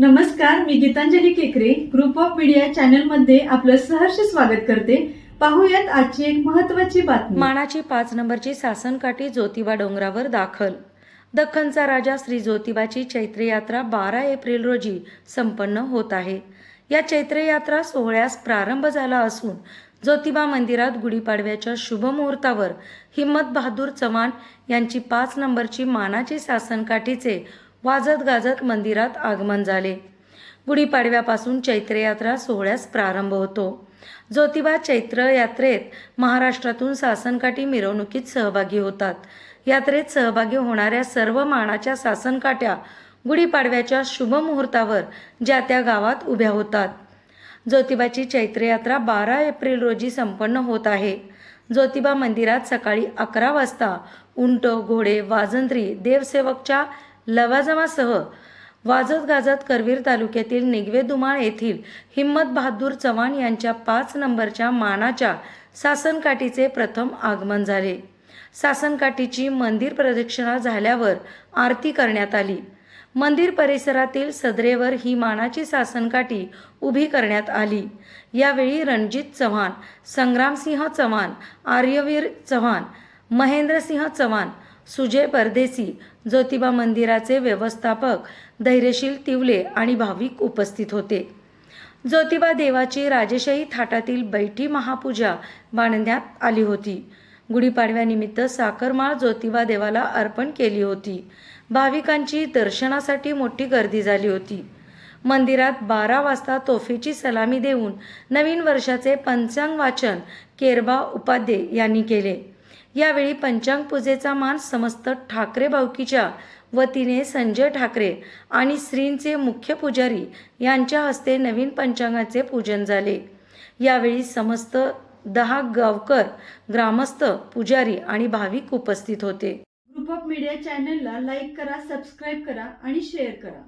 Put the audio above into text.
नमस्कार मी गीतांजली केकरे. Group of media चॅनलमध्ये आपलं सहर्ष स्वागत करते. पाहूयात आजची एक महत्वाची बातमी. मानाची पाच नंबरची सासनकाठी ज्योतिबा डोंगरावर दाखल. दख्खनचा राजा श्री ज्योतिबाची चैत्र यात्रा बारा एप्रिल रोजी संपन्न होत आहे. या चैत्र यात्रा सोहळ्यास प्रारंभ झाला असून ज्योतिबा मंदिरात गुढीपाडव्याच्या शुभ मुहूर्तावर हिम्मत बहादूर चव्हाण यांची पाच नंबरची मानाची सासनकाठीचे वाजत गाजत मंदिरात आगमन झाले. गुढीपाडव्यापासून चैत्र यात्रा सोहळ्यास प्रारंभ होतो. ज्योतिबा चैत्र यात्रेत महाराष्ट्रातून सासनकाठी मिरवणुकीत सहभागी होतात. यात्रेत सहभागी होणाऱ्या सर्व मानाच्या सासनकाठ्या गुढीपाडव्याच्या शुभ मुहूर्तावर ज्या त्या गावात उभ्या होतात. ज्योतिबाची चैत्र यात्रा बारा एप्रिल रोजी संपन्न होत आहे. ज्योतिबा मंदिरात सकाळी अकरा वाजता उंट घोडे वाजंत्री देवसेवकच्या लवाजमासह वाजत गाजत करवीर तालुक्यातील निगवे दुमाळ येथील हिम्मत बहादूर चव्हाण यांच्या पाच नंबरच्या मानाच्या सासनकाठीचे प्रथम आगमन झाले. सासनकाठीची मंदिर प्रदक्षिणा झाल्यावर आरती करण्यात आली. मंदिर परिसरातील सदरेवर ही मानाची सासनकाठी उभी करण्यात आली. यावेळी रणजित चव्हाण संग्रामसिंह चव्हाण आर्यवीर चव्हाण महेंद्रसिंह चव्हाण सुजय परदेसी ज्योतिबा मंदिराचे व्यवस्थापक धैर्यशील तिवले आणि भाविक उपस्थित होते. ज्योतिबा देवाची राजेशाही थाटातील बैठी महापूजा बांधण्यात आली होती. गुढीपाडव्यानिमित्त साखरमाळ ज्योतिबा देवाला अर्पण केली होती. भाविकांची दर्शनासाठी मोठी गर्दी झाली होती. मंदिरात बारा वाजता तोफेची सलामी देऊन नवीन वर्षाचे पंचांग वाचन केरबा उपाध्ये यांनी केले. यावेळी पंचांग पूजेचा मान समस्त ठाकरे भावकीच्या वतीने संजय ठाकरे आणि श्रींचे मुख्य पुजारी यांच्या हस्ते नवीन पंचांगाचे पूजन झाले. यावेळी समस्त दहा गावकर ग्रामस्थ पुजारी आणि भाविक उपस्थित होते. ग्रुप ऑफ मीडिया चॅनलला लाईक करा सबस्क्राईब करा आणि शेअर करा.